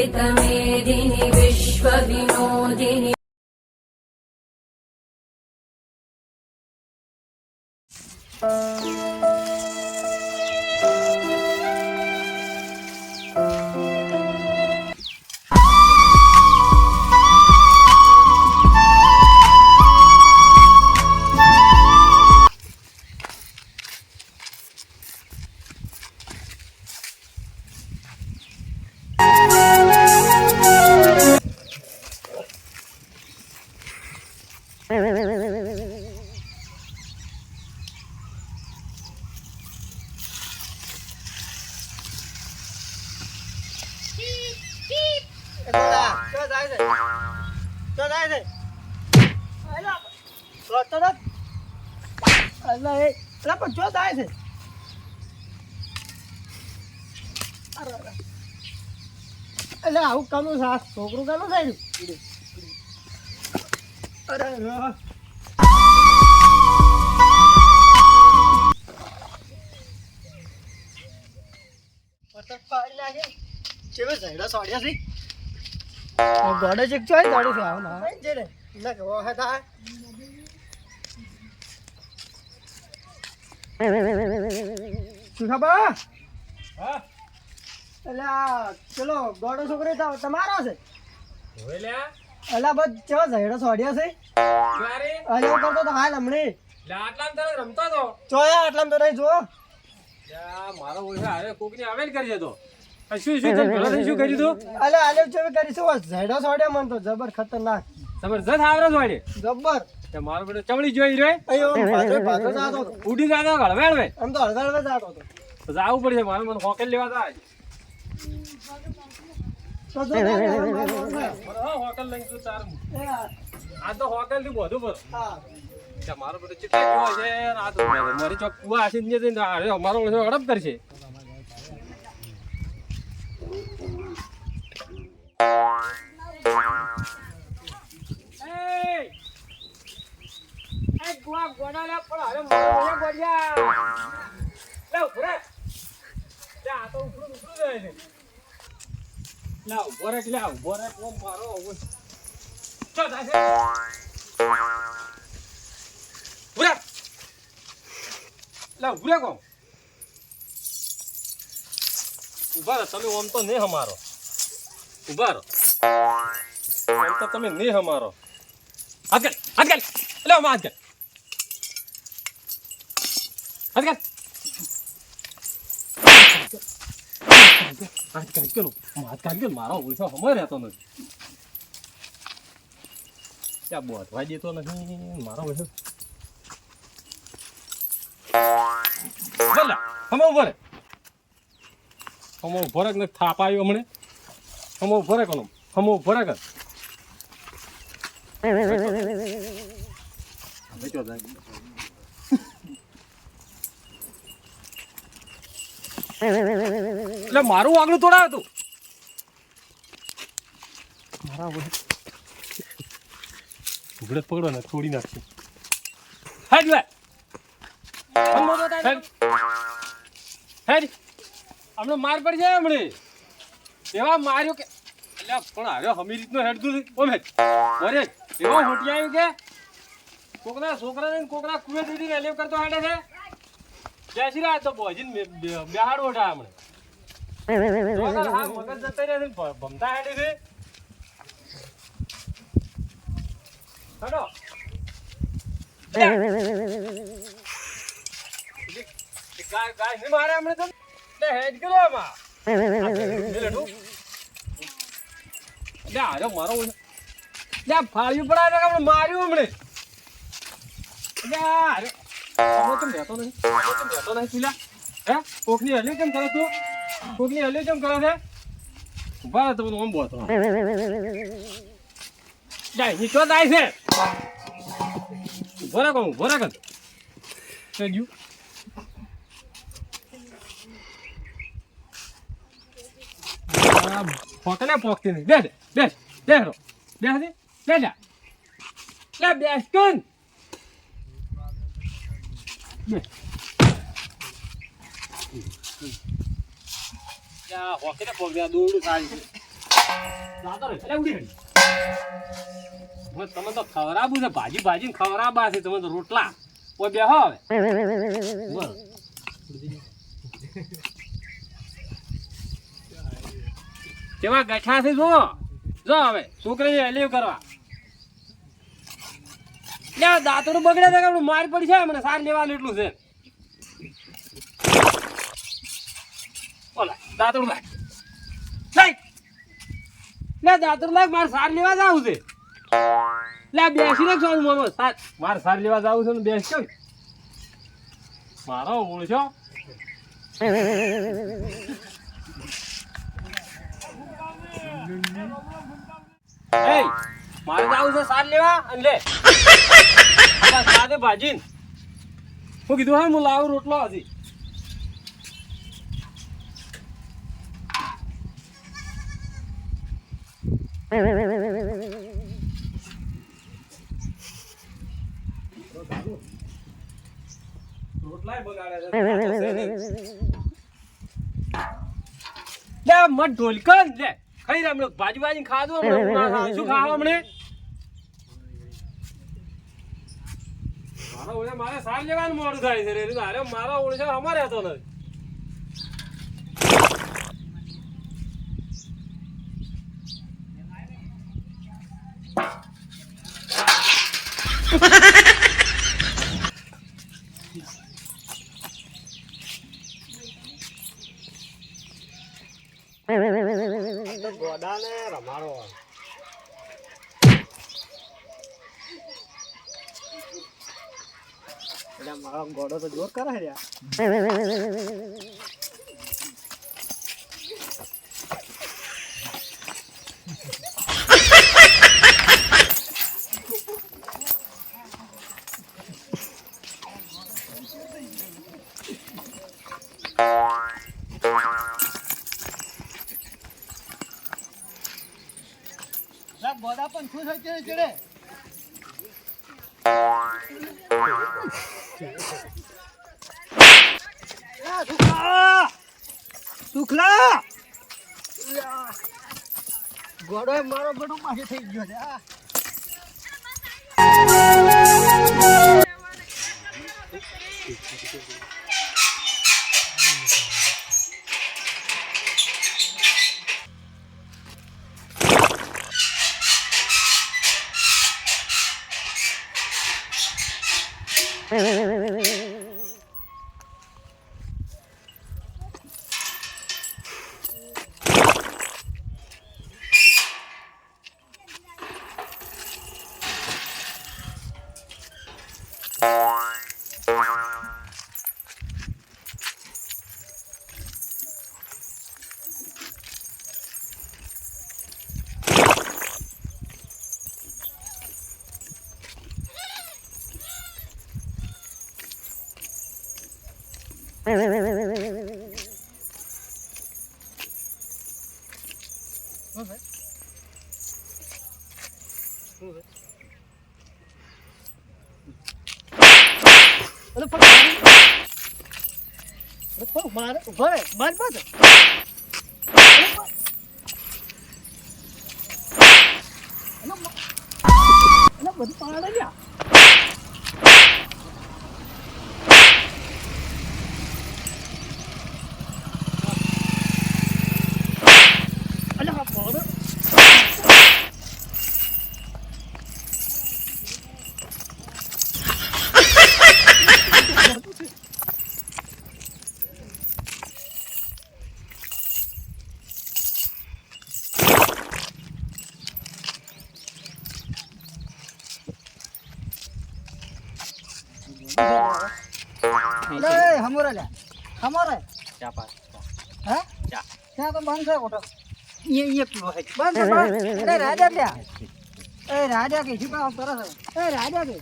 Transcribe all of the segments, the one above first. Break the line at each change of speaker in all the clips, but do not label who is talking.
वेदमेदिनि
પણ ચો જાય છે? અરે. આવું કાનું છે? આ છોકરું કાનું થાય? અરે. કેવો ઝઘડા સોડ્યા છે ગોડે ચેક ચોય દાડે છે આવ ના જે રે ના કે ઓહે તા સુખાબા
હા?
એટલે આ પેલો ગોડો છોકરો તો તમારો છે. અલા બધ કેવા ઝેડો સોડ્યા છે. અલા કરતો તો હાલ હમણે.
રમતો તો?
ચોયા આટલામાં તો નહીં જો
લ્યા, મારો કોકની કરી શું શું શું કર્યું તું?
અલે આલે ચેવી કરીશું આ ઝઘડા સોડ્યા મન તો જબર ખતરનાક.
જબરજસ્ત આવરો જોડે
જબ્બર
તે મારો બેટો ચમડી જોઈ રહ્યો
અયો જાતો
ઉડી જાતો હળવે હળવે
આમ તો હળવે હળવે જાતો
તો જાવું પડશે મારે મને હોકેલ લેવા જાય
તો જો
હોકેલ. લઈને તું તાર
આ,
આ તો હોકેલથી બધું પર
હા.
મારો બેટો ચેટલા કેવો છે ને આ તો મારી ચોક કુવા હશે ને જઈને આ હડપ કરશે! એ ગુવા ગોડા લે પણ જાય છે. લે, ઊભો રે લે તમે ઓમ તો નહીં હમારો. ઊભા રહો. ઓમ તો તમે નહીં હમારો. કર લે આમાં હાથ gel. હાથ કર હાથ કાઢ કે હાથ કાઢ કે મારો ઓળખો હમણાં રહેતો નથી ત્યાં બોધવા દેતો નથી મારો ઓળખો બોલા હમણાં ઊભો રે હમો ઊભો રે ને થાપ આવ્યો હમણે હમો ઊભો રે કોનો હમો ઊભો રે કર હવે ચો જાય એટલે મારું આગલું તોડાવ તું મારા ઉઘડે પકડો ને તોડી નાખશે હેડ લે. હેડ. હેડ. હમણે માર જાય હમણે. એવા માર્યો કે એટલે પણ આવ્યો હમી રીતનો હેડતું ઓમ ઓમે અરે એવો હોટી આવ્યો કે કોકના છોકરાને ને કોકના કુએ દીધી રેલીવ કરતો હેડે છે. બેસી રહ્યા તો બોજીને બેહાડ ઓઢા હમણે. મગજ જતા રહે છે ભમતા હેડે છે હેડો ગાય ગાય નહીં ફાળ્યું પડાવે માર્યું હમણે કેમ કરે તું કોકની હલી કેમ કરે છે? ઊભા રહે તો બધું આમ બોતો જાય નીચો જાય છે. ઊભો કોણ ઊભો ગયું. આ પોકને પોકતી નહીં. બેસ બેસ બેસ રો બેસ દે બેસ જા. લે, બેસ, કન. બેસ. હોકને પોક દોડું તમે તો ખવરાબુ છે ભાજી ભાજી ખવરાબા તમે તો રોટલા ઓય બેહો હવે કેવા ગઠા છે જો જો હવે છોકરાને બગડે છે માર પડી છે? મને સાર લેવાનું એટલું છે. ઓલા લાગ લાગ લે દાદર લાગ મારે સાર લેવા જાવું છે. લે બેસી ને છો મોમો સાર મારે સાર લેવા જાવું છે ને બેસ મારો છો એય મારે જાવું છે સાર લેવા અને લે. આ સાદે ભાજી હું કીધું હા હું લાવું રોટલો હજી રોટલાય બગાડે છે લે મત ઢોલકન લે. ખાઈ રામ ભાજી ભાજી ખાધું હમણાં શું મારો સાર લેવાનું મોડું થાય છે રે. અરે મારો છે, અમારે હતો નથી ગોડાને રમાડો
મારો ગોડો તો જોર કરે છે છે ચડે સુખલા! ગોડો મારો બધું પાસે થઈ ગયો Oh, મારે ઊભા રહે મારી પાસે બધું પાડે લ્યા અલા આ પાડે અરે હમોરે લે હમોરે
ચા પાસ
હે? ત્યાં તો બંધ છે હોટલ એ એ પીવો છે. બંધ બંધ. અરે રાજા ત્યાં. એ રાજા કે શું કામ કરે છે? એ રાજા કે.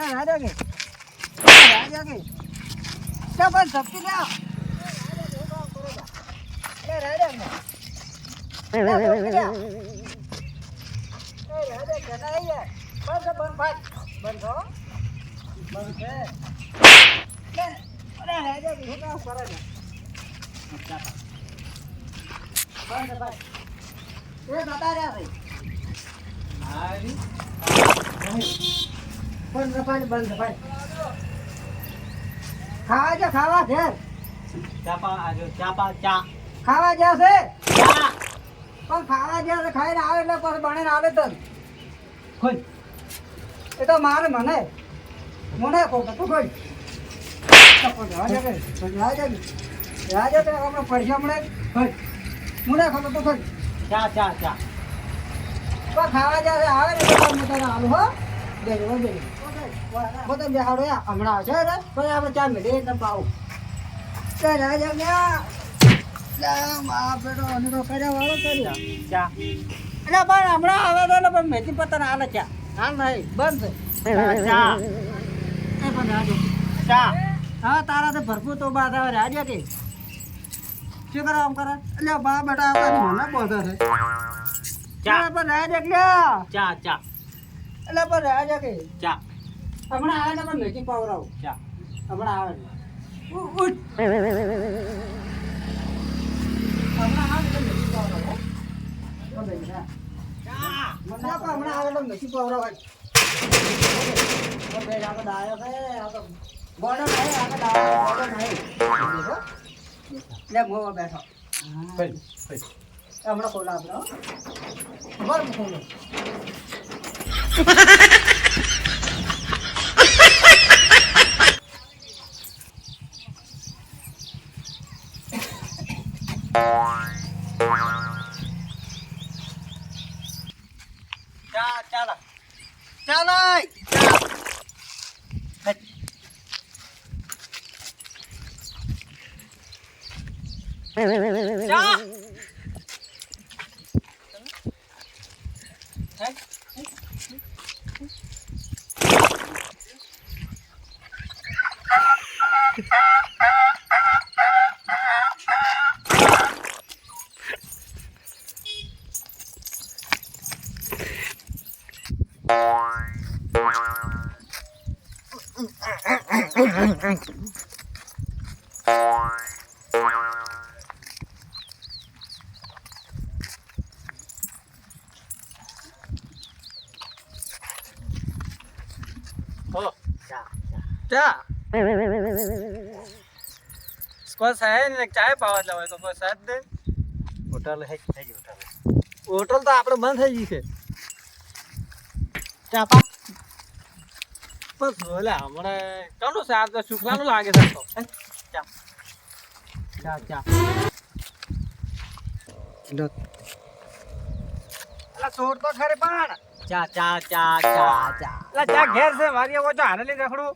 એ રાજા કે. રાજા કે. ત્યાં બંધ સપકી લ્યા એ રાજા કે. રાજા ઘણા યાર. બંધ બંધ ભાઈ. બંધો બંધ છે. ખાવા જા ખાવા ઘેર ખાવા જ્યાં છે? પણ ખાવા જ્યાં છે ખાઈને આવે એટલે પછી બને આવે તો એ તો મારે મને. મને કહું તું કોઈ રાજા તો આપણે હોય મને ખબર તું
ચા ચા ચા
ખાવા જ્યાં આવે ને હું તને આલું હો હો હમણાં આવશે રે પછી આપણે એકદમ પાવું રાજા ગયા મા બેટો કર્યા વાળો કર્યા
ચા
એટલે પણ હમણાં આવે પણ મેથી પત્ર હાલે ચા હાલ નહીં બંધ
ચા ચા ચા
હા તારા તો ભરપૂર તો બાદ આવે રાજ્યા કે શું કરે આમ કરે? એટલે બા બેટા આપણે મને બોધો છે.
ચા.
પણ રાજા કે
ચા ચા.
એટલે પણ રાજા કે
ચા.
હમણાં આવે ને પણ મેચિંગ પાવર આવું.
ચા.
હમણાં આવે. હમણાં આવે એટલે મેચિંગ પાવર આવું, હમણાં આવે તો મેચિંગ પાવર આવે હો બેન, નહીં, આ તો ડાયો, નહીં. દેખો. લે, મોં બેઠો. હમણાં ખોલા આપણે. બરાબર ખોલો
ચા ચાલા
ચાલો
ચા
હો.
ચા
ચા કોઈ સાહેબ ને ચાય પાવા જવાય તો કોઈ સાહેબ દે.
હોટલ હે થઈ ગઈ હોટલ?
હોટલ તો આપણે બંધ થઈ ગઈ છે.
ચા પા?
બસ ઓલા હમણાં કોનું સાર તો શુક્લાનું લાગે છે તો.
ચા ચા
અલા છોડ તો ખરે પણ.
ચા ચા ચા ચા ચા.
ચા ઘેર છે મારી ઓછો તો હારે લઈ રખડું.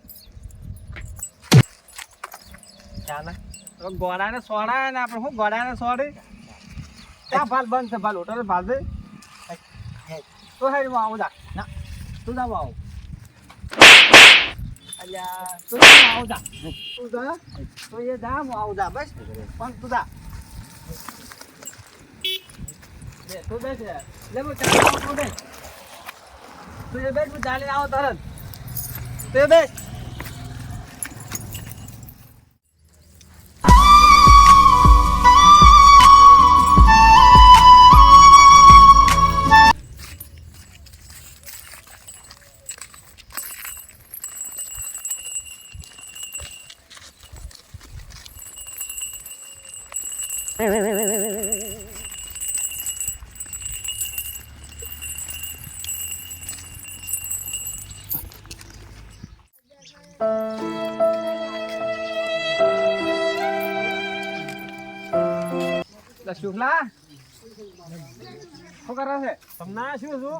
ચાલે.
તો ગોડાને ને આપણે શું ગોળાને સોડે? ત્યાં ભાલ બંધ છે ભાલ? હોટલ ભાલ દે. તો હેડ હું આવું જા.
ના તું જાવ આવ.
અલ્યા તું જા, આવું જા. તું જા તું જા હું આવું જા બસ. પણ તું જા. તું બેસ લે હું ચાલી તું બેસ તું બેસ હું ચાલે આવો તરત. તું બેસ. શુક્લા શું કરે છે?
તમને શું શું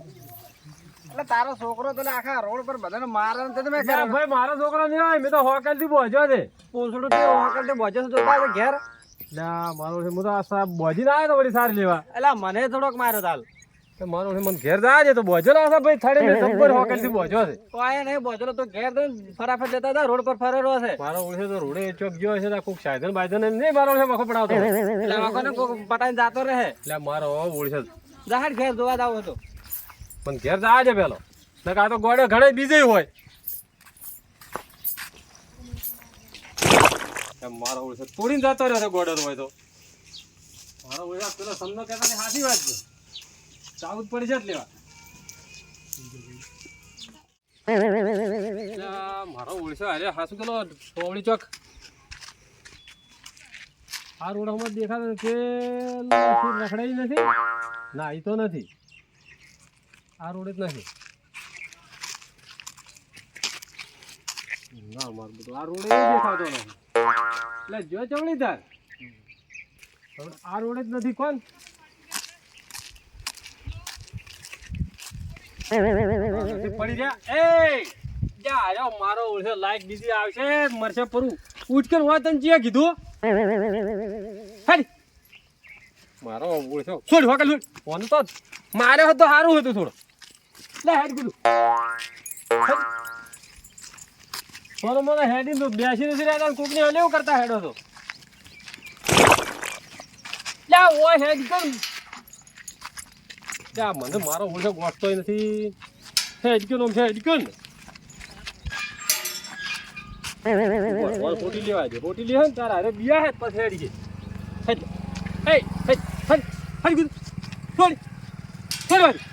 એટલે તારો છોકરો તો આખા રોડ પર બધાને મારે ને તમે મેં
ના, ભાઈ મારો છોકરો નહીં હોય મેં તો હોકલથી બોજો છે.
પોસડું થી હોકલથી બોજો છે જોતા ઘેર.
ના મારો હું તો આ સાહેબ બોજીને આવ્યો તો વળી સારી લેવા.
એટલે મને થોડોક માર્યો તાલ.
મારો મને ઘેર જાય છે તો બોજલો હશે ભાઈ થડે મે જબ્બર હોકલથી બોજો છે.
આયા નહીં બોજલો તો ઘેર તો ફટાફટ જતા હતા રોડ પર ફરેલો છે
મારો ઓળખે તો રોડે ચોક ગયો છે તો કોક સાધન બાધન નહીં મારો છે મખો પડાવતો.
એટલે વાંકોને કોક પટાઈને જાતો રહે.
એટલે મારો ઓળખે
જાહેર ઘેર જોવા જાવ હતો
પણ ઘેર જાય છે પેલો. ને કા તો ગોડે ઘણે બીજે હોય. મારો ઓળખે તોડીને જતો રહ્યો ગોડર હોય તો. મારો ઓળખે પેલો સમનો કહેતા સાચી વાત છે. ચાવું પડી છે લેવા મારો ઓળશો અરે હા શું કેલો ટોવળી ચોક. આ રોડમાં દેખાતો કે રખડાઈ નથી? ના એ તો નથી. આ રોડ જ નથી. ના, માર બધું આ રોડ દેખાતો નથી. એટલે જો ચવડી તાર આ રોડ જ નથી કોણ? પડી જા એ જા આયો મારો ઓળખે લાઈક બીજી આવશે મરશે પરું. હોય તને ચિયા કીધું. મારો છોડ હોકલ છોડ ફોન તો મારે હતો સારું હતું થોડો. લે હેડ કીધું. ફોન મને હેડી તો બેસી નથી રહેતા કોકની હલેવું કરતા હેડો તો લે ઓ હેડ કર લે મને મારો ઓળખો ગોઠતો નથી. હેડ કર ઓમ હેડ કર ફોટી લેવા દે ફોટી લે ને તારા અરે બિયા હે પછી હેડી છે હે છોડ છોડ વાળી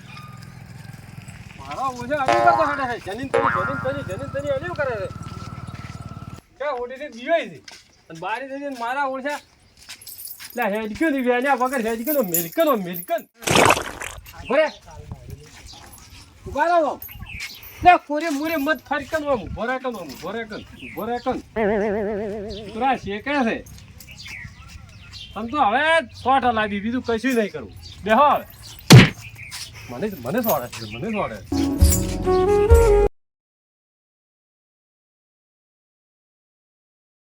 મારા ઓછા અલી કરતો હેડે છે જમીન તરી જમીન તરી જમીન તરી અલી કરે છે ક્યાં ઓટીથી બીવાય છે અને બારી જઈને મારા લે હેડક્યો ની વેન્યા વગર હેડક્યો નો મિલકન નો મિલકન. કોરે મુરે મત ફરકન ઓમ ભરેકન ઓમ ભરેકન ભરેકન પૂરા શેકે છે. તમ તો હવે સોટ લાવી બીજું કશું નહીં કરવું બેહો. મને મને સોડે છે, મને સોડે